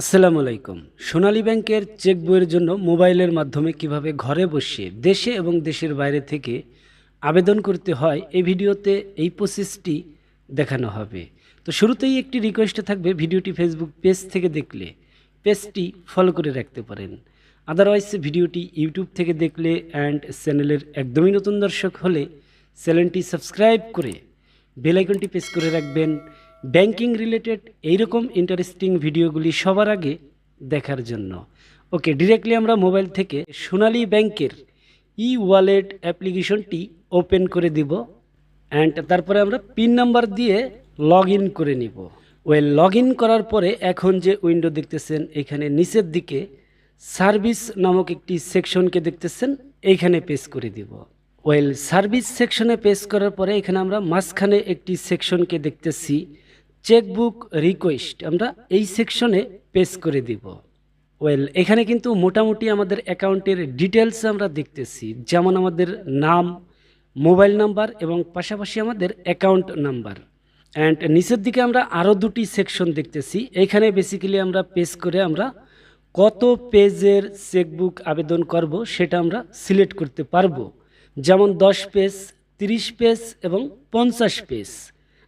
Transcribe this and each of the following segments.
আসসালামু আলাইকুম। সোনালী ব্যাংকের চেক বইয়ের জন্য মোবাইলের মাধ্যমে কীভাবে ঘরে বসে দেশে এবং দেশের বাইরে থেকে আবেদন করতে হয়, এই ভিডিওতে এই প্রসেসটি দেখানো হবে। তো শুরুতেই একটি রিকোয়েস্ট থাকবে, ভিডিওটি ফেসবুক পেজ থেকে দেখলে পেজটি ফলো করে রাখতে পারেন। আদারওয়াইজ ভিডিওটি ইউটিউব থেকে দেখলে অ্যান্ড চ্যানেলের একদমই নতুন দর্শক হলে চ্যানেলটি সাবস্ক্রাইব করে বেলাইকনটি প্রেস করে রাখবেন। ব্যাংকিং রিলেটেড এইরকম ইন্টারেস্টিং ভিডিওগুলি সবার আগে দেখার জন্য। ওকে ডিরেক্টলি আমরা মোবাইল থেকে সোনালী ব্যাংকের ই ওয়ালেট অ্যাপ্লিকেশনটি ওপেন করে দিব অ্যান্ড তারপরে আমরা পিন নাম্বার দিয়ে লগ করে নিব। ওয়েল লগ করার পরে এখন যে উইন্ডো দেখতেছেন, এখানে নিচের দিকে সার্ভিস নামক একটি সেকশনকে দেখতেছেন, এইখানে পেস করে দিব। ওয়েল সার্ভিস সেকশনে পেস করার পরে এখানে আমরা মাঝখানে একটি সেকশনকে দেখতেছি। চেকবুক রিকোয়েস্ট আমরা এই সেকশনে পেস করে দিব। ওয়েল এখানে কিন্তু মোটামুটি আমাদের অ্যাকাউন্টের ডিটেলস আমরা দেখতেছি, যেমন আমাদের নাম মোবাইল নাম্বার এবং পাশাপাশি আমাদের অ্যাকাউন্ট নাম্বার অ্যান্ড নিচের দিকে আমরা আরও দুটি সেকশন দেখতেছি, এখানে বেসিক্যালি আমরা পেস করে আমরা কত পেজের চেকবুক আবেদন করব সেটা আমরা সিলেক্ট করতে পারব। যেমন দশ পেজ, তিরিশ পেজ এবং পঞ্চাশ পেজ।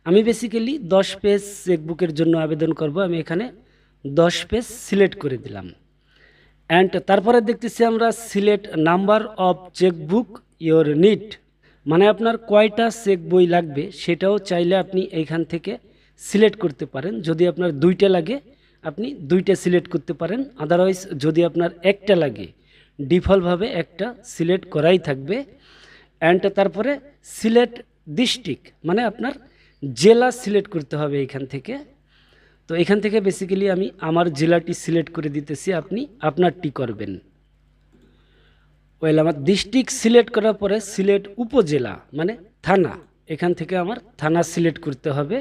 আমি বেসিক্যালি দশ পেজ চেকবুকের জন্য আবেদন করব। আমি এখানে দশ পেজ সিলেক্ট করে দিলাম। অ্যান্ড তারপরে দেখতেছি আমরা select number of chequebook your need মানে আপনার কয়টা চেক বই লাগবে সেটাও চাইলে আপনি এইখান থেকে সিলেক্ট করতে পারেন। যদি আপনার দুইটা লাগে, আপনি দুইটা সিলেক্ট করতে পারেন। আদারওয়াইজ যদি আপনার একটা লাগে ডিফল্টভাবে একটা সিলেক্ট করাই থাকবে। অ্যান্ড তারপরে সিলেক্ট ডিস্ট্রিক্ট মানে আপনার জেলা সিলেক্ট করতে হবে এখান থেকে। তো এখান থেকে বেসিক্যালি আমি আমার জেলাটি সিলেক্ট করে দিতেছি, আপনি আপনারটি করবেন। ওয়েল আমার ডিস্ট্রিক্ট সিলেক্ট করার পরে সিলেট উপজেলা মানে থানা, এখান থেকে আমার থানা সিলেক্ট করতে হবে।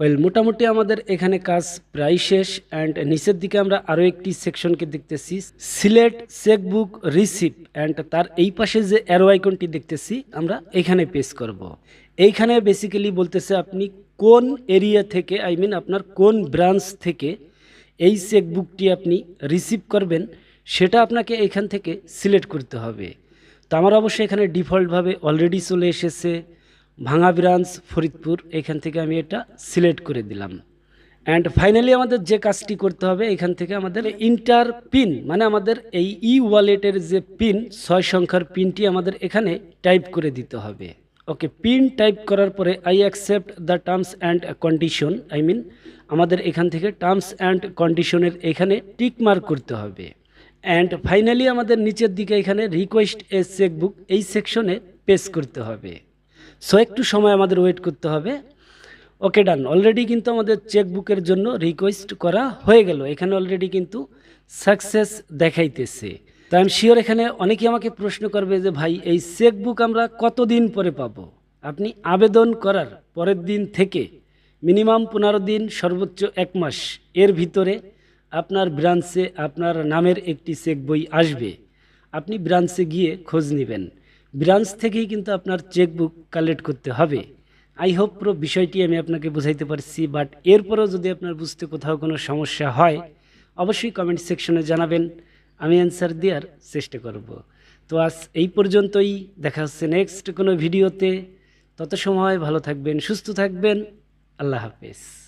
ওয়েল মোটামুটি আমাদের এখানে কাজ প্রায় শেষ অ্যান্ড নিচের দিকে আমরা আরও একটি সেকশনকে দেখতেছি সিলেট চেকবুক রিসিপ অ্যান্ড তার এই পাশে যে অ্যারো আইকনটি দেখতেছি, আমরা এখানে পেস করব। এইখানে বেসিক্যালি বলতেছে আপনি কোন এরিয়া থেকে আই মিন আপনার কোন ব্রাঞ্চ থেকে এই চেকবুকটি আপনি রিসিভ করবেন, সেটা আপনাকে এখান থেকে সিলেক্ট করতে হবে তো আমার অবশ্যই এখানে ডিফল্টভাবে অলরেডি চলে এসেছে ভাঙা ব্রাঞ্চ ফরিদপুর, এখান থেকে আমি এটা সিলেক্ট করে দিলাম। অ্যান্ড ফাইনালি আমাদের যে কাজটি করতে হবে, এখান থেকে আমাদের ইন্টার পিন মানে আমাদের এই ই ওয়ালেটের যে পিন ছয় সংখ্যার পিনটি আমাদের এখানে টাইপ করে দিতে হবে। ওকে পিন টাইপ করার পরে I accept the terms and condition I mean আমাদের এখান থেকে টার্মস অ্যান্ড কন্ডিশনের এখানে টিক মার্ক করতে হবে। অ্যান্ড ফাইনালি আমাদের নিচের দিকে এখানে রিকোয়েস্ট এ চেকবুক এই সেকশনে পেস করতে হবে। সো একটু সময় আমাদের ওয়েট করতে হবে। ওকে ডান অলরেডি কিন্তু আমাদের চেকবুকের জন্য রিকোয়েস্ট করা হয়ে গেল। এখানে অলরেডি কিন্তু সাকসেস দেখাইতেছে। তো আমি শিওর এখানে অনেকেই আমাকে প্রশ্ন করবে যে, ভাই, এই চেকবুক আমরা কতদিন পরে পাবো? আপনি আবেদন করার পরের দিন থেকে মিনিমাম পনেরো দিন, সর্বোচ্চ এক মাস এর ভিতরে আপনার ব্রাঞ্চে আপনার নামের একটি চেক বই আসবে। আপনি ব্রাঞ্চে গিয়ে খোঁজ নেবেন। ব্রাঞ্চ থেকেই কিন্তু আপনার চেকবুক কালেক্ট করতে হবে। আই হোপ পুরো বিষয়টি আমি আপনাকে বোঝাইতে পারছি, বাট এরপরও যদি আপনার বুঝতে কোথাও কোনো সমস্যা হয়, অবশ্যই কমেন্ট সেকশনে জানাবেন। আমি অ্যান্সার দেওয়ার চেষ্টা করব। তো আজ এই পর্যন্তই, দেখা হচ্ছে নেক্সট কোনো ভিডিওতে। তত সময় ভালো থাকবেন, সুস্থ থাকবেন। আল্লাহ হাফেজ।